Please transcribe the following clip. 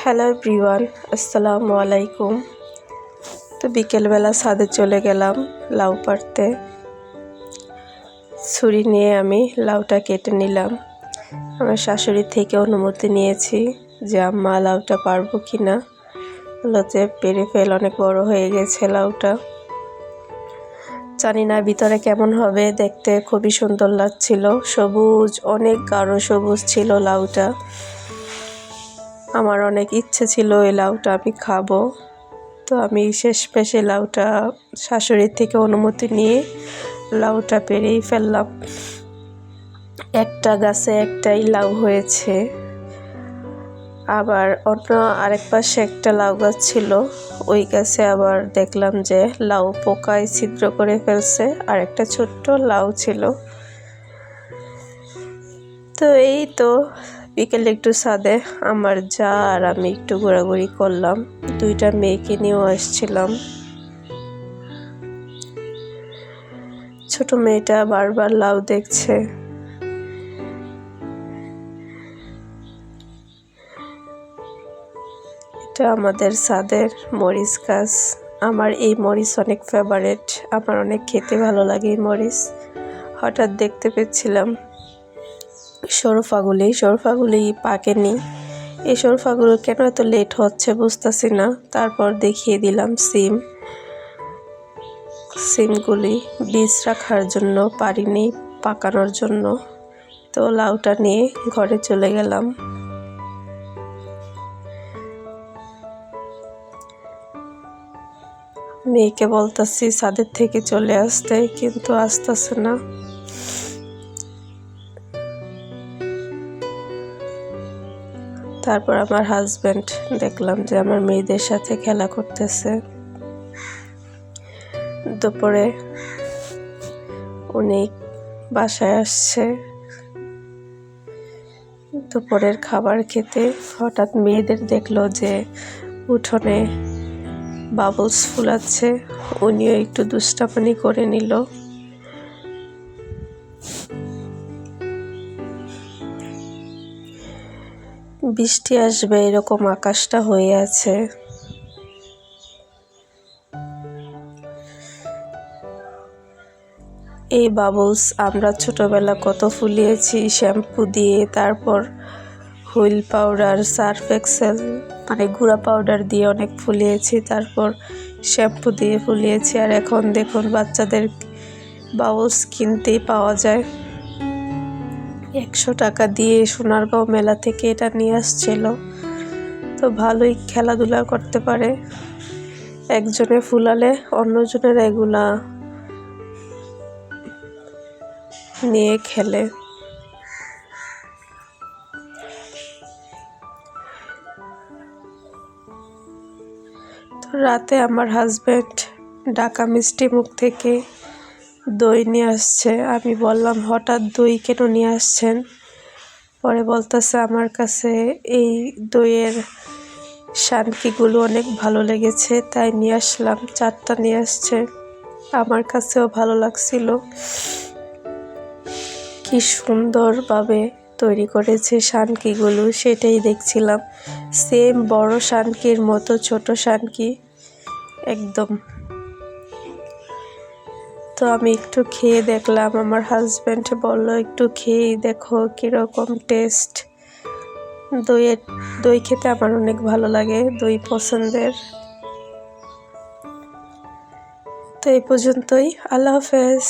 Hello প্রিওয়ান আসসালামু আলাইকুম তো বিকেলবেলা ছাদে চলে গেলাম লাউ পাড়তে। ছুরি নিয়ে আমি লাউটা কেটে নিলাম। আমার শাশুড়ি থেকে অনুমতি নিয়েছি যে আম্মা লাউটা পারব কি না বলতে পেরে ফেল, অনেক বড় হয়ে গেছে লাউটা। জানি না ভিতরে কেমন হবে, দেখতে খুবই সুন্দর লাগছিল। সবুজ, অনেক গাঢ় সবুজ ছিল লাউটা। আমার অনেক ইচ্ছে ছিল এই লাউটা আমি খাব। তো আমি শেষ পেশে লাউটা শাশুড়ির থেকে অনুমতি নিয়ে লাউটা পেরেই ফেললাম। একটা গাছে একটাই লাউ হয়েছে। আবার অন্য আরেক পাশে একটা লাউ গাছ ছিল। ওই গাছে আবার দেখলাম যে লাউ পোকায় ছিদ্র করে ফেলছে, আর একটা ছোট্ট লাউ ছিল। তো এই তো, বিকেলে একটু সাদে আমার যা আর আমি একটু ঘোরাঘুরি করলাম। দুইটা মেয়েকে নিয়েও আসছিলাম। ছোট মেয়েটা বারবার লাউ দেখছে। এটা আমাদের ছাদের মরিচ গাছ। আমার এই মরিচ অনেক ফেভারেট আমার অনেক খেতে ভালো লাগে এই মরিচ। হঠাৎ দেখতে পেয়েছিলাম সরফাগুলি সরফাগুলি পাকেনি। এই সরফাগুলো কেন এত লেট হচ্ছে বুঝতেছি না। তারপর দেখিয়ে দিলাম সিম। সিমগুলি বীজ রাখার জন্য পারিনি পাকানোর জন্য। তো লাউটা নিয়ে ঘরে চলে গেলাম। মেয়েকে বলতেছি ছাদের থেকে চলে আসতে কিন্তু আসতেছে না। তারপর আমার হাজব্যান্ড দেখলাম যে আমার মেয়েদের সাথে খেলা করতেছে। দুপুরে উনি বাসায় আসছে। দুপুরের খাবার খেতে হঠাৎ মেয়েদের দেখল যে উঠোনে বাবলস ফুলাচ্ছে। উনিও একটু দুষ্টাপানি করে নিল। বৃষ্টি আসবে, এরকম আকাশটা হয়ে আছে। এই বাবলস, আমরা ছোটবেলা কত ফুলিয়েছি, শ্যাম্পু দিয়ে, তারপর হুইল পাউডার, সার্ফ এক্সেল মানে গুঁড়া পাউডার দিয়ে অনেক ফুলিয়েছি, তারপর শ্যাম্পু দিয়ে ফুলিয়েছি। আর এখন দেখুন বাচ্চাদের বাবলস কিনতেই পাওয়া যায়। একশো টাকা দিয়ে সোনারগাঁও মেলা থেকে এটা নিয়ে আসছিল। তো ভালোই খেলাধুলা করতে পারে। একজনে ফুলালে অন্যজনের এগুলা নিয়ে খেলে। রাতে আমার হাজব্যান্ড ঢাকা মিষ্টি মুখ থেকে দই নিয়ে আসছে। আমি বললাম, হঠাৎ দই কেন নিয়ে আসছেন? পরে বলতেছে, আমার কাছে এই দইয়ের শানকিগুলো অনেক ভালো লেগেছে, তাই নিয়ে আসলাম। চারটা নিয়ে আসছে। আমার কাছেও ভালো লাগছিল। কি সুন্দরভাবে তৈরি করেছে শানকিগুলো, সেটাই দেখছিলাম। সেম বড় শানকির মতো ছোট শানকি। একদম। তো আমি একটু খেয়ে দেখলাম, আমার হাজব্যান্ড বলল, একটু খেয়েই দেখো কীরকম টেস্ট দইয়ের দই খেতে আমার অনেক ভালো লাগে, দই পছন্দের। তো এই পর্যন্তই, আল্লাহ হাফেজ।